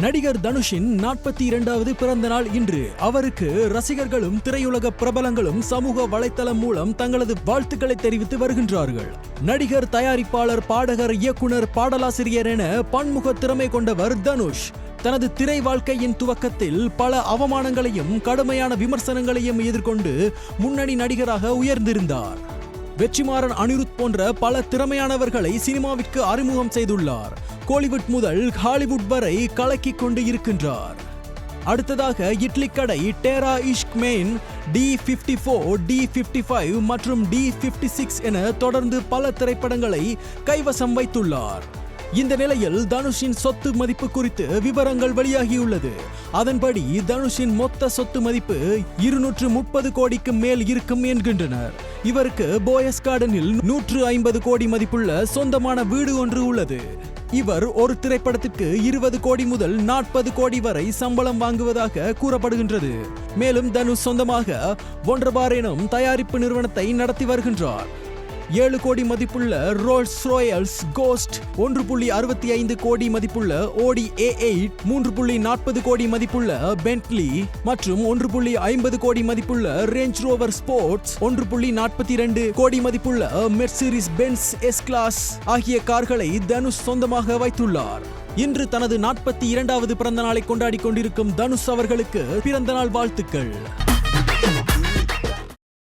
நடிகர் தனுஷின் நாற்பத்தி இரண்டாவது பிறந்த நாள் இன்று. அவருக்கு ரசிகர்களும் திரையுலக பிரபலங்களும் சமூக வலைத்தளம் மூலம் தங்களது வாழ்த்துக்களை தெரிவித்து வருகின்றார்கள். நடிகர் தயாரிப்பாளர் பாடகர் இயக்குனர் பாடலாசிரியர் என பன்முக திறமை கொண்டவர் தனுஷ். தனது திரை வாழ்க்கையின் துவக்கத்தில் பல அவமானங்களையும் கடுமையான விமர்சனங்களையும் எதிர்கொண்டு முன்னணி நடிகராக உயர்ந்திருந்தார். வெற்றிமாறன் அனிருத் போன்ற பல திறமையானவர்களை சினிமாவிற்கு அறிமுகம் செய்துள்ளார். கோலிவுட் முதல் ஹாலிவுட் வரை கலக்கிக் கொண்டு இருக்கின்றார். அடுத்ததாக Idli Kadai Tere Ishk Mein T fifty four T fifty five மற்றும் டி ஃபிஃப்டி சிக்ஸ் என தொடர்ந்து பல திரைப்படங்களை கைவசம் வைத்துள்ளார். இந்த நிலையில் தனுஷின் சொத்து மதிப்பு குறித்து விவரங்கள் வெளியாகியுள்ளது. அதன்படி தனுஷின் மொத்த சொத்து மதிப்பு இருநூற்று முப்பது கோடிக்கு மேல் இருக்கும் என்கின்றனர். இவருக்கு போயஸ் கார்டனில் நூற்று ஐம்பது கோடி மதிப்புள்ள சொந்தமான வீடு ஒன்று உள்ளது. இவர் ஒரு திரைப்படத்திற்கு இருபது கோடி முதல் நாற்பது கோடி வரை சம்பளம் வாங்குவதாக கூறப்படுகின்றது. மேலும் தனுஷ் சொந்தமாக ஒன்றபார் எனும் தயாரிப்பு நிறுவனத்தை நடத்தி வருகின்றார். ஏழு கோடி மதிப்புள்ள ரோல்ஸ் ராயல்ஸ் கோஸ்ட் ஒன்று புள்ளி அறுபத்தி ஐந்து கோடி மதிப்புள்ள ஓடி ஏ எயிட் மூன்று புள்ளி நாற்பது கோடி மதிப்புள்ள பென்ட்லி மற்றும் ஒன்று புள்ளி ஐம்பது கோடி மதிப்புள்ள ரேஞ்ச் ரோவர் ஸ்போர்ட்ஸ் ஒன்று புள்ளி நாற்பத்தி இரண்டு கோடி மதிப்புள்ள மெர்சிரிஸ் பென்ஸ் எஸ் கிளாஸ் ஆகிய கார்களை தனுஷ் சொந்தமாக வைத்துள்ளார். இன்று தனது நாற்பத்தி இரண்டாவது பிறந்த நாளை கொண்டாடி கொண்டிருக்கும் தனுஷ் அவர்களுக்கு பிறந்த நாள் வாழ்த்துக்கள்.